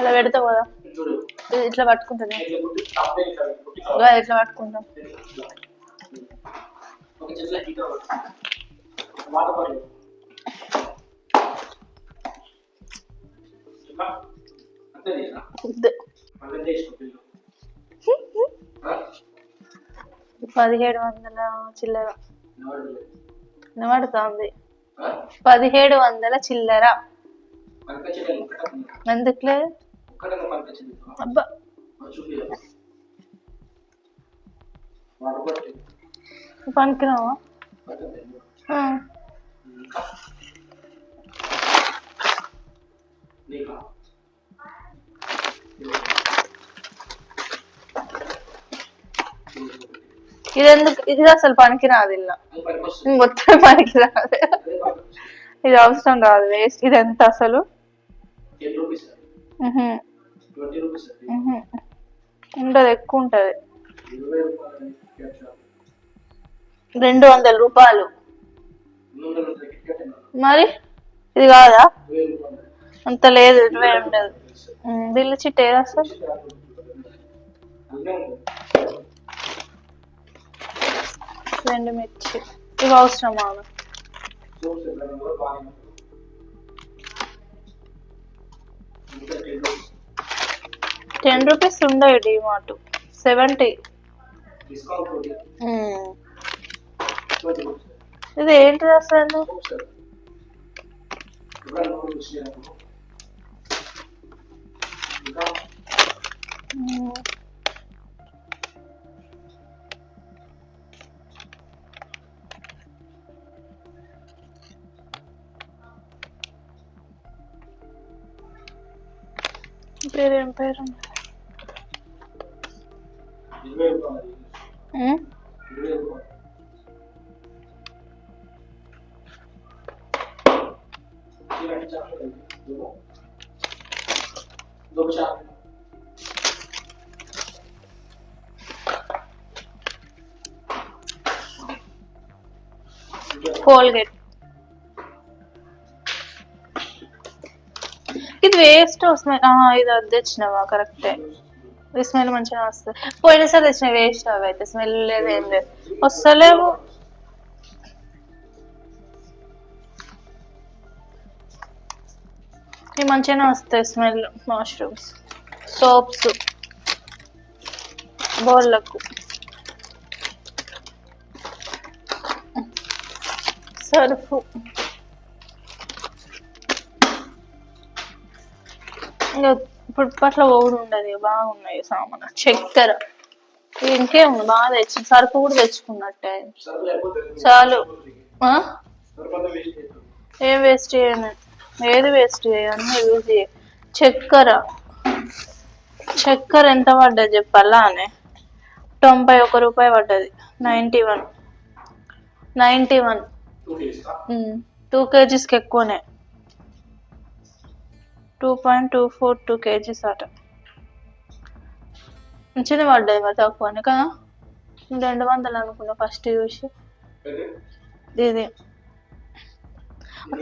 అలా పెడతావు కదా. ఇట్లా పట్టుకుంటాను ఇట్లా పట్టుకుంటాం. పదిహేడు వందల చిల్లర. వినబడుతోంది పదిహేడు వందల చిల్లర. ఎందుకులే? అబ్బా. పనికిరావా? నీకా? ఇది అసలు పనికిరాదు ఇలా. మొత్తం పనికిరాదు. ఇది అవసరం రాదు. వేస్ట్. ఇది ఎంత అసలు ఉండదు ఎక్కువ ఉంటది రెండు వందల రూపాయలు. మరి? ఇది కాదా? అంత లేదు ఇరవై ఉండదు. బిల్లు చిట్ ఏది ఉంటుంది రెండు మిర్చి. ఇవి అవసరమా? సోప్స్ ఎక్కడ కూడా బాగానే ఉంటుంది ఇంకా టెన్ రూపీస్ ఉండవు డిమార్ట్. సెవెంటీ ఇది ఏంటిది అసలు? పేరు ఏం పేరు? ఇదొక చాక్లెట్ కోల్గేట్ ఇది వేస్ట్ స్మెల్ ఇది అది తెచ్చినావా కరెక్టే ఈ స్మెల్ మంచిగా వస్తుంది. పోయినసారి తెచ్చిన వేస్ట్ అవి అయితే స్మెల్ లేదు ఏం లేదు. వస్తలేవు. ఇవి మంచిగానే వస్తాయి స్మెల్ వాష్రూమ్స్ సోప్స్ బోర్లకు సర్ఫ్. ఇంకా ఇప్పుడు ఇప్పట్లో ఓడి ఉండదు బాగున్నాయి సామాన్ చక్కెర ఇంకేం బాగా తెచ్చి సరుకు కూడా తెచ్చుకున్నట్టే చాలు. ఏం వేస్ట్ చేయను? ఏది వేస్ట్ చేయ? అన్నీ యూజ్ చేయ. చక్కెర. చక్కెర ఎంత పడ్డది చెప్పాలా అని? తొంభై ఒక రూపాయి పడ్డది. Ninety one. Ninety one. Two కేజీస్కి ఎక్కువనే. Two point two four two kgs అట. మంచిగా పడ్డది మరి తక్కువనే కదా? రెండు వందలు అనుకున్నా ఫస్ట్ చూసి ఇది.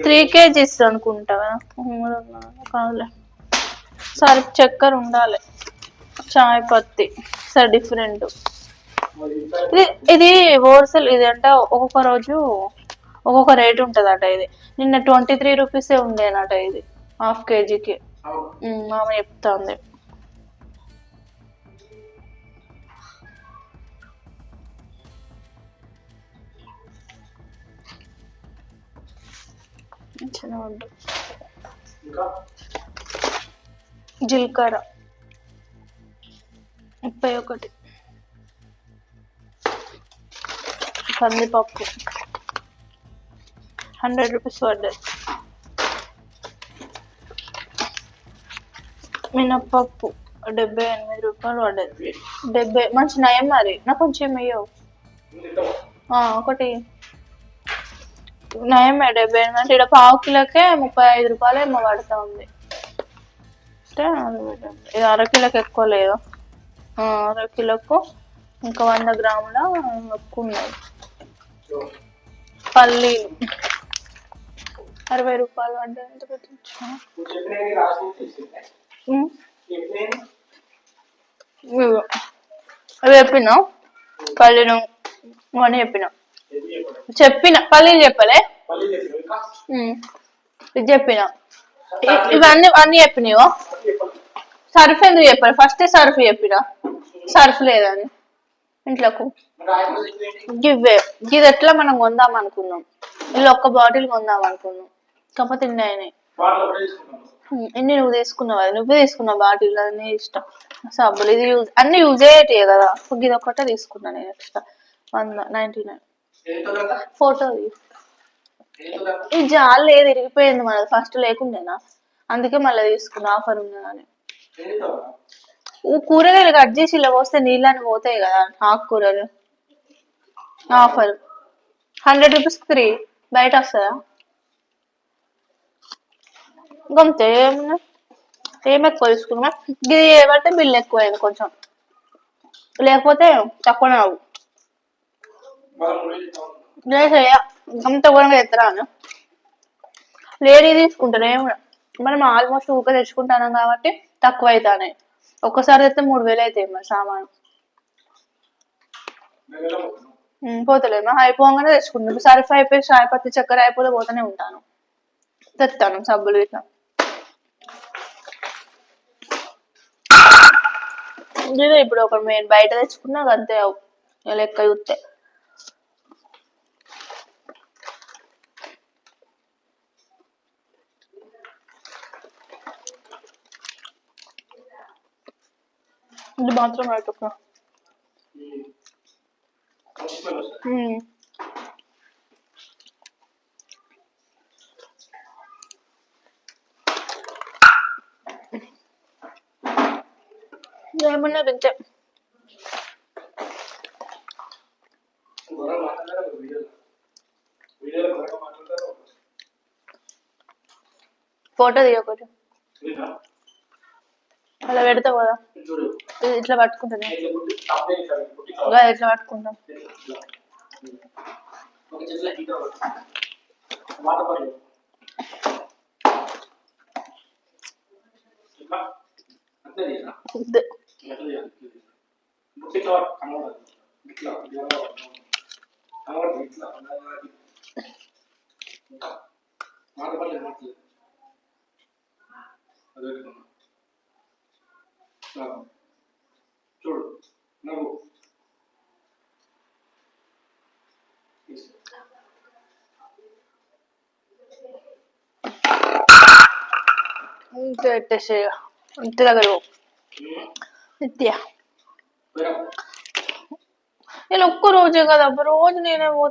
త్రీ కేజీస్ అనుకుంటా కాదులే. సరే చక్కెర ఉండాలి. చాయ్ పత్తి. Sir different. ఇది ఇది హోల్సేల్ ఇది అంటే ఒక్కొక్క రోజు ఒక్కొక్క రేట్ ఉంటుంది అట ఇది. నిన్న ట్వంటీ త్రీ రూపీసే ఉండేనట ఇది. హాఫ్ కేజీకి. మామ చెప్తాంది. జీలకర్ర. ముప్పై ఒకటి. కందిపప్పు. హండ్రెడ్ రూపీస్ పడ్డది మినప్పప్పు డెబ్బై ఎనిమిది రూపాయలు పడ్డది. డెబ్బై మంచి నయం మరి. నాకు కొంచెం వేయవు ఒకటి. నయమే డెబ్బై ఎనిమిది. అంటే ఇక్కడ పావు కిలోకే ముప్పై ఐదు రూపాయలు ఏమో పడుతూ ఉంది. అంటే ఇది అర కిలోకి ఎక్కువ లేదు. అర కిలోకు ఇంకా వంద గ్రాముల ఎక్కువ ఉన్నాయి పల్లి అరవై రూపాయలు అంటే ఎంత పెట్టించు అవి చెప్పినా? పల్లీలు అని చెప్పిన? చెప్పిన పల్లీలు చెప్పలే? ఇది చెప్పిన. ఇవన్నీ అన్ని చెప్పినాయో సర్ఫ్ ఎందుకు చెప్పాలి? ఫస్ట్ సర్ఫ్ చెప్పిన. సర్ఫ్ లేదని. ఇంట్లోకు. గివ్వే. ఇది ఎట్లా మనం కొందాం అనుకున్నాం. ఇలా ఒక్క బాటిల్ కొందాం అనుకున్నాం. కాకపోతే ఇన్ని ఎన్ని నువ్వు తీసుకున్నావు? అది నువ్వే తీసుకున్నావు. బాటిల్ అది నీ ఇష్టం. సబ్బులు ఇది యూజ్ అన్ని యూజ్ అయ్యేటివి కదా. ఇది ఒక్కటే తీసుకున్నా నేను ఎక్స్ట్రా. వంద నైన్టీ నైన్. ఫోటో ఈ జాల్ లేదు ఇరిగిపోయింది మనది. ఫస్ట్ లేకుండేనా? అందుకే మళ్ళీ తీసుకున్నా. ఆఫర్ ఉంది కానీ. కూరగాయలు కట్ చేసి ఇలా పోస్తే నీళ్ళని పోతాయి కదా ఆకుకూరలు. ఆఫర్. Hundred rupees three. బయట వస్తుందా గంతే ఏం ఎక్కువ తీసుకున్నా. ఇది ఏమంటే బిల్లు ఎక్కువైంది కొంచెం. లేకపోతే తక్కువనే అవు మనం కూడా ఎత్తరాను లేడీ తీసుకుంటాను ఏమి మనం ఆల్మోస్ట్ ఊక తెచ్చుకుంటాను కాబట్టి తక్కువ అవుతానే ఒక్కసారి అయితే మూడు వేలు అవుతాయి మరి సామాను. పోతలేమా అయిపోగానే తెచ్చుకుంటాను సరిఫ్ సర్ఫ్ అయిపోయి చాయ్ పత్తి చక్కెర అయిపోతే పోతూనే ఉంటాను. తెస్తాను సబ్బులు ఇట్లా ఇదే ఇప్పుడు ఒక మెయిన్ బయట తెచ్చుకున్నా అంతే లెక్క చూస్తే ఇది మాత్రం పెట్టుకున్నా మంచి స్మెల్ వస్తుంది ఉమ్. ఏమన్నా మాట్లాడతారు ఫోటో తీయకూడదు విన్నా? అలా కదా. చూడు ఇది ఇట్లా పట్టుకుంటాను ఇట్లా పట్టుకుంటాం ఇట్లా. ఒక చేతిలో హీటర్ ఒకటి. వాటర్ పడలేదు ఇట్లా అంతే చేయాలా? ఇది. ఎట్లా చేయాలి? బుట్టి ఇట్లా పట్టు. కనబడదు. ఇట్లా ఇట్లా కనబడదు. కనబడదు. ఇట్లా కనబడదు. ఇంకా. వాటర్ పడలేదు మాట్లేదు అదే విధంగా. ఇట్లా. చూడు నవ్వు తీసుకో. ఇంత పెట్టేసి ఇంటి దగ్గర పో. ఉమ్. నిత్య పోయిరా. నేను ఒక్క రోజే కదా రోజు నేనే పోతే